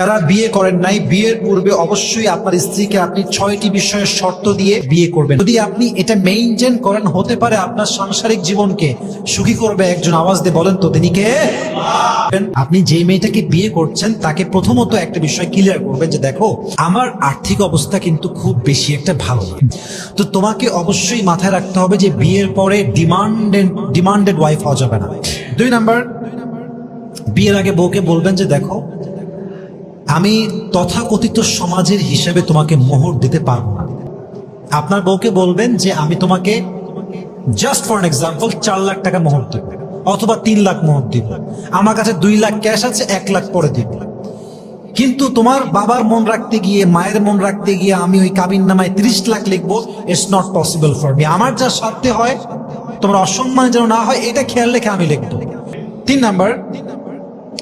যারা বিয়ে করেন নাই, বিয়ের পূর্বে অবশ্যই আপনার স্ত্রীকে আপনি ছয়টি বিষয়ের শর্ত দিয়ে বিয়ে করবেন। যদি আপনি এটা মেইনটেইন করেন, হতে পারে আপনার সাংসারিক জীবনকে সুখী করবে একজন। আওয়াজ দিয়ে বলেন তো, তিনি কে? আপনি যে মেয়েটাকে বিয়ে করছেন, তাকে প্রথমত একটা বিষয় ক্লিয়ার করবেন যে, দেখো, আমার আর্থিক অবস্থা কিন্তু খুব বেশি একটা ভালো না। তো তোমাকে অবশ্যই মাথায় রাখতে হবে যে, বিয়ের পরে ডিমান্ডেড ডিমান্ডেড ওয়াইফ হওয়া যাবে না। দুই নাম্বার, বিয়ের আগে বউকে বলবেন যে, দেখো আমি তথাকথিত সমাজের হিসেবে তোমাকে মোহর দিতে পারব না। আপনার বউকে বলবেন যে আমি তোমাকে জাস্ট ফর এক্সাম্পল চার লাখ টাকা মোহর দিব, অথবা তিন লাখ মোহর দিব। আমার কাছে দুই লাখ ক্যাশ আছে, এক লাখ পরে দিব। কিন্তু তোমার বাবার মন রাখতে গিয়ে, মায়ের মন রাখতে গিয়ে আমি ওই কাবিন নামায় ত্রিশ লাখ লিখব it's not possible for me আমার যা সাধ্যে হয়, তোমার অসম্মান যেন না হয়, এটা খেয়াল রেখে আমি লিখব। তিন নাম্বার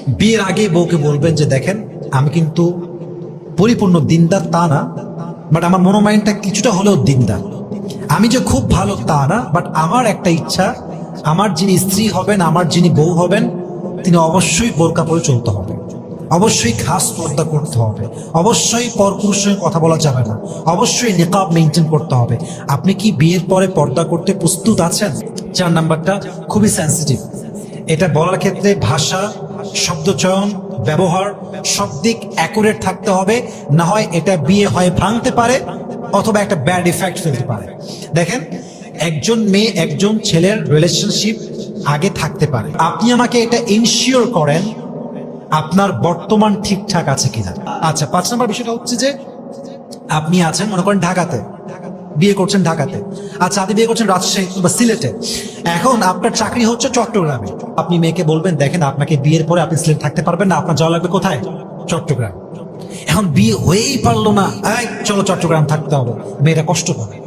বিয়ের আগে বউকে বলবেন যে, দেখেন, আমি কিন্তু পরিপূর্ণ দিনদার, তা না বাট আমার মনোমাইন্ডটা কিছুটা হলেও দিনদার। আমি যে খুব ভালো, তা না বাট আমার একটা ইচ্ছা, আমার যিনি স্ত্রী হবেন, আমার যিনি বউ হবেন, তিনি অবশ্যই বোরকা পরে চলতে হবে। অবশ্যই খাস পর্দা করতে হবে। অবশ্যই পরপুরুষের সঙ্গে কথা বলা যাবে না। অবশ্যই নেকাব মেনটেন করতে হবে। আপনি কি বিয়ের পরে পর্দা করতে প্রস্তুত আছেন? চার নাম্বারটা খুবই সেন্সিটিভ এটা বলার ক্ষেত্রে ভাষা শব্দচয়ন ব্যবহার, সব দিক অ্যাকুরেট থাকতে হবে। না হয় এটা বিয়ে হয় ভাঙতে পারে অথবা একটা ব্যাড ইফেক্ট ফেলতে পারে। দেখেন, একজন মেয়ে, একজন ছেলের রিলেশনশিপ আগে থাকতে পারে। আপনি আমাকে এটা ইনশিওর করেন, আপনার বর্তমান ঠিকঠাক আছে কিনা। আচ্ছা পাঁচ নম্বর বিষয়টা হচ্ছে যে, আপনি আছেন, মনে করেন ঢাকাতে। বিয়ে করছেন ঢাকাতে। আচ্ছা আপনি বিয়ে করছেন রাজশাহী বা সিলেটে। এখন আপনার চাকরি হচ্ছে চট্টগ্রামে। আপনি মেয়েকে বলবেন, দেখেন, আপনাকে বিয়ের পরে আপনি সিলেট থাকতে পারবেন না, আপনার যাওয়া লাগবে কোথায়? চট্টগ্রাম। এখন বিয়ে হয়েই পারল না। চলো চট্টগ্রাম থাকতে হবে। মেয়েটা কষ্ট পাবে।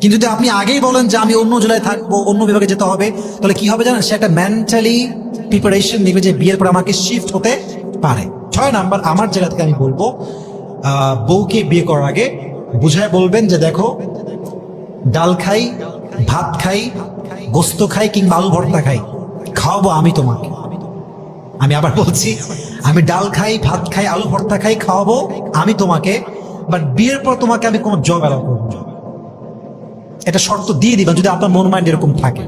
কিন্তু যদি আপনি আগেই বলেন যে আমি অন্য জেলায় থাকব, অন্য বিভাগে যেতে হবে, তাহলে কি হবে জানেন? সে একটা মেন্টালি প্রিপারেশন নেবে যে বিয়ের পর আমাকে শিফট হতে পারে। ছয় নাম্বার, আমার জায়গা থেকে আমি বলব বউকে বিয়ে করার আগে বুঝায় বলবেন যে দেখো, ডাল খাই, ভাত খাই, গোস্ত খাই কিংবা আলু ভর্তা খাই, খাওয়াবো আমি তোমাকে। আমি আবার বলছি, আমি ডাল খাই, ভাত খাই, আলু ভর্তা খাই, খাওয়াবো আমি তোমাকে বাট বিয়ের পর তোমাকে আমি কোনো জব অ্যালাউ করব এটা শর্ত দিয়ে দিবা যদি আপনার মন মাইন্ড এরকম থাকে।